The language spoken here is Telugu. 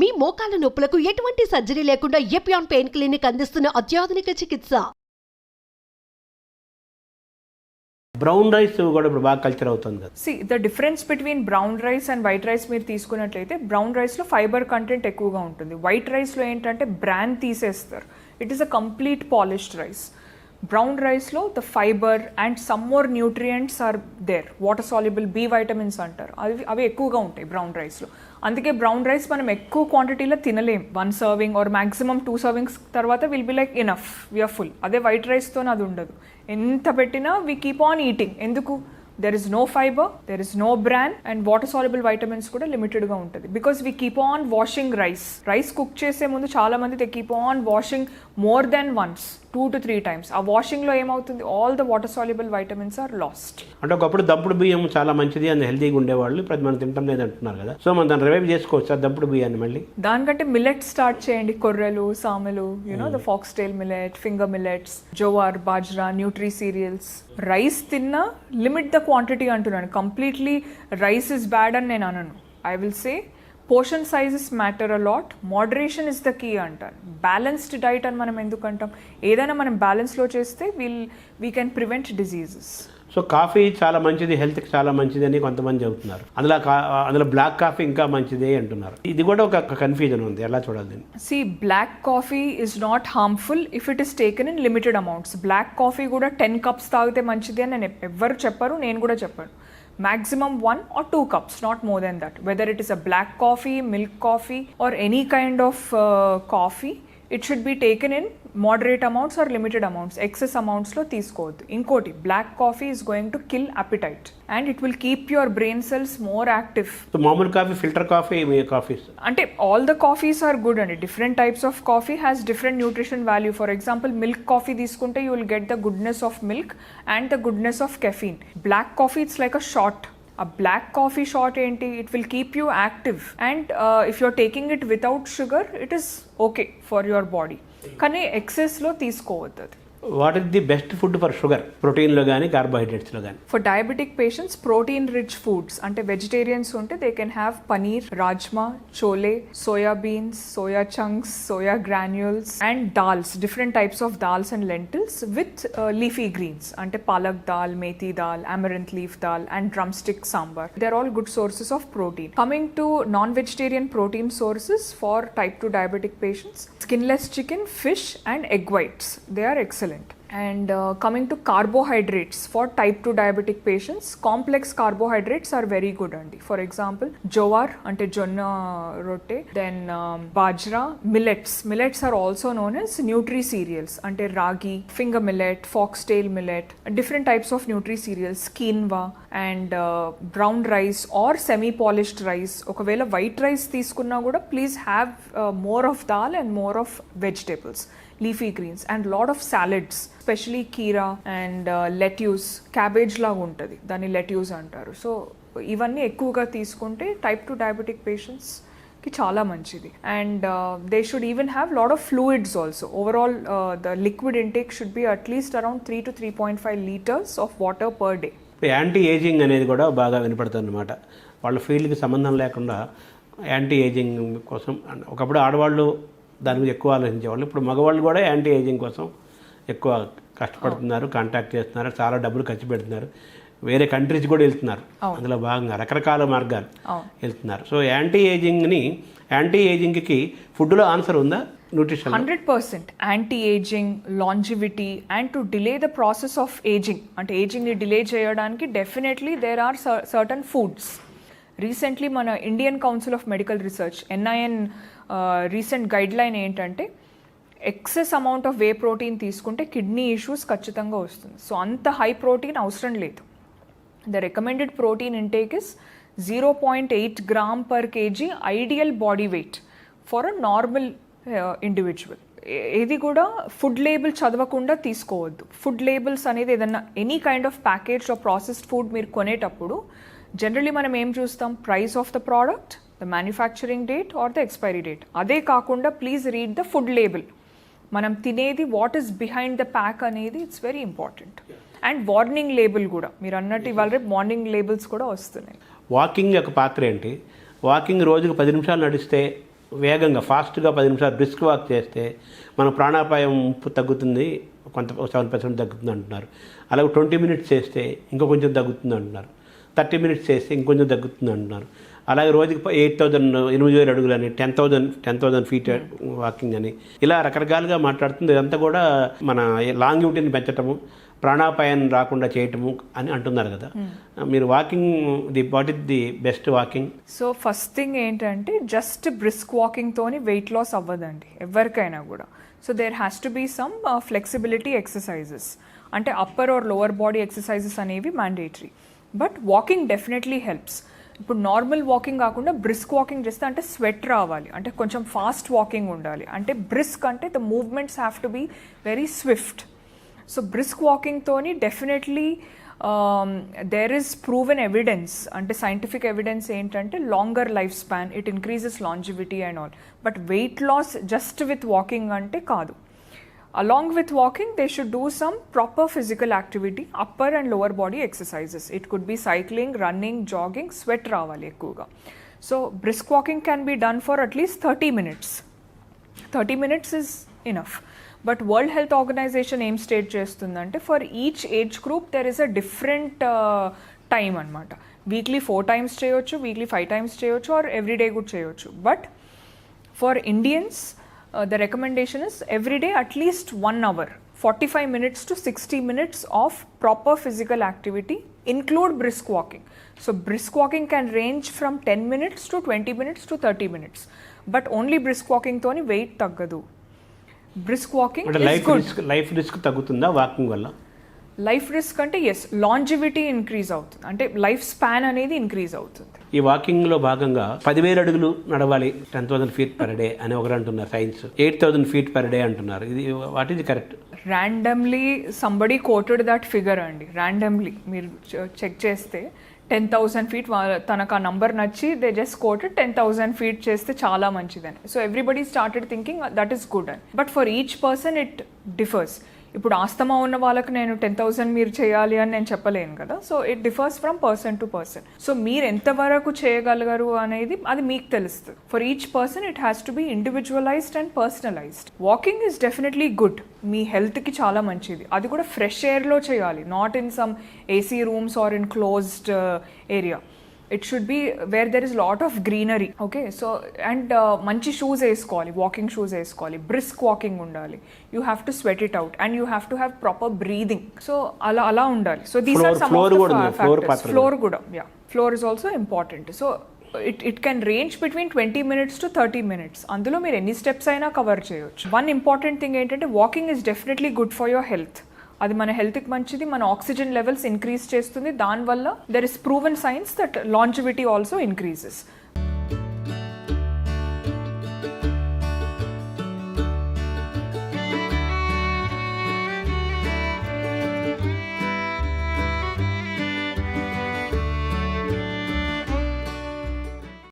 మీ మోకాల నొప్పులకు ఎటువంటి సర్జరీ లేకుండా ఎపియాన్ పెయిన్ క్లినిక్ అందిస్తున్న అత్యాధునిక చికిత్స? బ్రౌన్ రైస్ కూడా ఇప్పుడు బాగా కల్చర్ అవుతుంది కదా. See the difference between brown rice and white rice మీరు తీసుకున్నట్లయితే బ్రౌన్ రైస్లో ఫైబర్ కంటెంట్ ఎక్కువగా ఉంటుంది. వైట్ రైస్లో ఏంటంటే బ్రాన్ తీసేస్తారు. It is a complete polished rice brown రైస్లో the fibre and some more nutrients are there water soluble B vitamins అంటారు. అవి అవి ఎక్కువగా ఉంటాయి బ్రౌన్ రైస్లో అందుకే బ్రౌన్ రైస్ మనం ఎక్కువ క్వాంటిటీలో తినలేం. One serving or maximum two servings తర్వాత will be like enough we're full అదే వైట్ రైస్తో అది ఉండదు. ఎంత పెట్టినా వీ కీప్ ఆన్ ఈటింగ్ ఎందుకు? There is no fibre there is no bran and water soluble vitamins కూడా లిమిటెడ్గా ఉంటుంది. Because we keep on washing rice rice cook చేసే ముందు చాలా మంది they keep on washing more then once two to three times ఆ వాషింగ్లో ఏమవుతుంది? All the water soluble vitamins are lost అంటే ఒకప్పుడు దంపుడు బియ్యం చాలా మంచిది అని హెల్తీగా ఉండేవాళ్ళు. ఇప్పుడు మనం తింటాం లేదు అంటున్నారు కదా. సో మనం దాన్ని రివైవ్ చేసుకోవచ్చు ఆ దంపుడు బియ్యాన్ని మళ్ళీ. దానికంటే మిల్లెట్ స్టార్ట్ చేయండి. కొర్రెలు సామెలు you know the fox tail millet finger millets jowar bajra nutri cereals rice తిన్నా లిమిట్ ద క్వాంటిటీ అంటున్నాను. కంప్లీట్లీ రైస్ ఇస్ బ్యాడ్ అని నేను అనను. I will say portion sizes matter a lot moderation is the key అంటారు. బ్యాలెన్స్డ్ డైట్ అని మనం ఎందుకు అంటాం? ఏదైనా మనం బ్యాలెన్స్లో చేస్తే will we can prevent diseases so coffee చాలా మంచిది హెల్త్కి చాలా మంచిది అని కొంతమంది చెబుతున్నారు. అందులో అందులో బ్లాక్ కాఫీ ఇంకా మంచిదే అంటున్నారు. ఇది కూడా ఒక కన్ఫ్యూజన్ ఉంది ఎలా చూడాలి see black coffee is not harmful if it is taken in limited amounts black coffee కూడా టెన్ కప్స్ తాగితే మంచిది అని నేను ఎవ్వరు చెప్పరు నేను కూడా చెప్పాను. Maximum one or two cups not more than that. Whether it is a black coffee milk coffee or any kind of uh, coffee it should be taken in moderate amounts or limited amounts excess amounts లో తీసుకోవద్దు. ఇంకోటి black coffee is going to kill appetite and it will keep your brain cells more active. So మామూలు కాఫీ ఫిల్టర్ కాఫీ మీ కాఫీ అంటే all the coffees are good అండి. Different types of coffee has different nutrition value for example milk coffee తీసుకుంటే you will get the goodness of milk and the goodness of caffeine black coffee it's like a short ఆ బ్లాక్ కాఫీ షార్ట్ ఏంటి? It will keep you active and if you're taking it without sugar it is okay for your body కానీ ఎక్సెస్లో తీసుకోవద్దు అది. What is the best food for sugar? ప్రోటీన్లో కానీ కార్బోహైడ్రేట్స్లో కానీ for diabetic patients protein rich foods అంటే వెజిటేరియన్స్ ఉంటే they can have paneer rajma chole soya beans soya chunks soya granules and dals different types of dals and lentils with leafy greens అంటే palak dal methi dal amaranth leaf dal and drumstick sambar they are all good sources of protein coming to non vegetarian protein sources for type two diabetic patients skinless chicken fish and egg whites they are excellent and uh, coming to carbohydrates for type 2 diabetic patients complex carbohydrates are very good అండి ఫర్ ఎగ్జాంపుల్ జోవార్ అంటే జొన్న రొట్టె then bajra millets millets are also known as nutri cereals అంటే ragi finger millet foxtail millet different types of nutri cereals quinoa and brown rice or semi polished rice ఒకవేళ వైట్ రైస్ తీసుకున్నా కూడా please have more of dal and more of vegetables leafy greens and lot of salads specially kheera and lettuce cabbage లాగా ఉంటుంది. దాన్ని లెట్యూస్ అంటారు. సో ఇవన్నీ ఎక్కువగా తీసుకుంటే టైప్ టు డయాబెటిక్ పేషెంట్స్కి చాలా మంచిది. And they should even have lot of fluids also overall the liquid intake should be at least around three to three point five litres of water per day anti ageing అనేది కూడా బాగా వినపడుతుంది అనమాట వాళ్ళ ఫీల్డ్కి సంబంధం లేకుండా యాంటీ ఏజింగ్ కోసం అండ్ ఒకప్పుడు ఆడవాళ్ళు దాని గురించి ఎక్కువ ఆలోచించేవాళ్ళు. ఇప్పుడు మగవాళ్ళు కూడా యాంటీ ఏజింగ్ కోసం ఎక్కువ కష్టపడుతున్నారు కాంటాక్ట్ చేస్తున్నారు చాలా డబ్బులు ఖర్చు పెడుతున్నారు. వేరే కంట్రీస్ కూడా వెళ్తున్నారు. అందులో భాగంగా రకరకాల మార్గాలు వెళ్తున్నారు. సో యాంటీ ఏజింగ్ని యాంటీ ఏజింగ్కి ఫుడ్లో ఆన్సర్ ఉందా? Nutrition hundred percent anti ageing longevity and to delay the process of ageing అంటే ఏజింగ్ని డిలే చేయడానికి definitely there are certain foods recently మన Indian council of medical research NIN recent guideline ఏంటంటే excess amount of whey protein తీసుకుంటే కిడ్నీ ఇష్యూస్ ఖచ్చితంగా వస్తుంది. సో అంత హై ప్రోటీన్ అవసరం లేదు. The recommended protein intake is zero point eight gram per KG ideal body weight for a normal individual ఏది కూడా ఫుడ్ లేబుల్ చదవకుండా తీసుకోవద్దు. ఫుడ్ లేబుల్స్ అనేది ఏదన్నా any kind of package of processed food మీరు కొనేటప్పుడు జనరలీ మనం ఏం చూస్తాం? Price of the product the manufacturing date or the expiry date అదే కాకుండా please read the food label మనం తినేది what is behind the pack అనేది it's very important and warning label కూడా. మీరు అన్నట్టు ఇవాళ రేపు వార్నింగ్ లేబుల్స్ కూడా వస్తున్నాయి. వాకింగ్ యొక్క పాత్ర ఏంటి? వాకింగ్ రోజుకు పది నిమిషాలు నడిస్తే వేగంగా ఫాస్ట్గా పది నిమిషాలు బ్రిస్క్ వాక్ చేస్తే మన ప్రాణాపాయం తగ్గుతుంది కొంత సెవెన్ పర్సెంట్ తగ్గుతుంది అంటున్నారు. అలాగే ట్వంటీ మినిట్స్ చేస్తే ఇంకో కొంచెం తగ్గుతుంది అంటున్నారు. థర్టీ మినిట్స్ చేస్తే ఇంకొంచెం తగ్గుతుంది అంటున్నారు. అలాగే రోజుకి ఎయిట్ థౌజండ్ ఎనిమిది వేల అడుగులు అని ten thousand ten thousand feet walking అని ఇలా రకరకాలుగా మాట్లాడుతుంది. ఇదంతా కూడా మన లాంగివిటీని పెంచటము ప్రాణాపాయాన్ని రాకుండా చేయటము అని అంటున్నారు కదా. మీరు walking the what is the best walking? So first thing ఏంటంటే జస్ట్ బ్రిస్క్ వాకింగ్తోని వెయిట్ లాస్ అవ్వదండి ఎవరికైనా కూడా. So there has to be some flexibility exercises. అంటే upper or lower body exercises అనేవి mandatory. But walking definitely helps. ఇప్పుడు నార్మల్ వాకింగ్ కాకుండా బ్రిస్క్ వాకింగ్ చేస్తే అంటే స్వెట్ రావాలి. అంటే కొంచెం ఫాస్ట్ వాకింగ్ ఉండాలి. అంటే బ్రిస్క్ అంటే the movements have to be very swift. So brisk వాకింగ్తోని definitely there is proven evidence అంటే సైంటిఫిక్ ఎవిడెన్స్ ఏంటంటే longer lifespan it increases longevity and all but weight loss just with walking అంటే కాదు. along with walking they should do some proper physical activity upper and lower body exercises it could be cycling running jogging sweat రావాలి ఎక్కువగా so brisk walking can be done for at least thirty minutes thirty minutes is enough but world health organization ఏం స్టేట్ చేస్తుందంటే for each age group there is a different time అనమాట వీక్లీ ఫోర్ టైమ్స్ చేయొచ్చు వీక్లీ ఫైవ్ టైమ్స్ చేయొచ్చు ఆర్ ఎవ్రీ డే కూడా చేయొచ్చు but for Indians the recommendation is every day at least one hour 45 minutes to 60 minutes of proper physical activity include brisk walking so brisk walking can range from 10 minutes to 20 minutes to 30 minutes but only brisk walking తోని వెయిట్ తగ్గదు brisk walking life risk life risk తగ్గుతుందా వాకింగ్ వల్ల లైఫ్ రిస్క్ అంటే ఎస్ లాంజివిటీ ఇంక్రీజ్ అవుతుంది అంటే లైఫ్ స్పాన్ అనేది ఇంక్రీజ్ అవుతుంది ఈ వాకింగ్లో భాగంగా పదివేల అడుగులు నడవాలి ten thousand feet per day అని ఒకరు అంటున్నారు science. Eight thousand feet per day అంటున్నారు. ఇది what is correct? Randomly somebody quoted that figure అండి. ర్యాండమ్లీ మీరు చెక్ చేస్తే టెన్ థౌసండ్ ఫీట్ తనకు ఆ నంబర్ నచ్చి they just quoted ten thousand feet చేస్తే చాలా మంచిదని. So everybody started thinking that is good అని. But for each person it differs ఇప్పుడు ఆస్తమా ఉన్న వాళ్ళకి నేను టెన్ థౌసండ్ మీరు చేయాలి అని నేను చెప్పలేను కదా. So it differs from person to person so మీరు ఎంతవరకు చేయగలగరు అనేది అది మీకు తెలుస్తుంది. For each person it has to be individualised and personalised walking is definitely good మీ హెల్త్కి చాలా మంచిది. అది కూడా ఫ్రెష్ ఎయిర్లో చేయాలి. Not in some AC rooms or in closed area it should be where there is lot of greenery okay so and మంచి షూస్ వేసుకోవాలి వాకింగ్ షూస్ వేసుకోవాలి బ్రిస్క్ వాకింగ్ ఉండాలి. You have to sweat it out and you have to have proper breathing so అలా అలా ఉండాలి. So these are some floor కూడా yeah floor is also important so it it can range between twenty minutes to thirty minutes అందులో మీరు ఎన్ని స్టెప్స్ అయినా కవర్ చేయొచ్చు. వన్ ఇంపార్టెంట్ థింగ్ ఏంటంటే walking is definitely good for your health అది మన హెల్త్కి మంచిది మన ఆక్సిజన్ లెవెల్స్ ఇంక్రీజ్ చేస్తుంది. దానివల్ల there is proven science that longevity also increases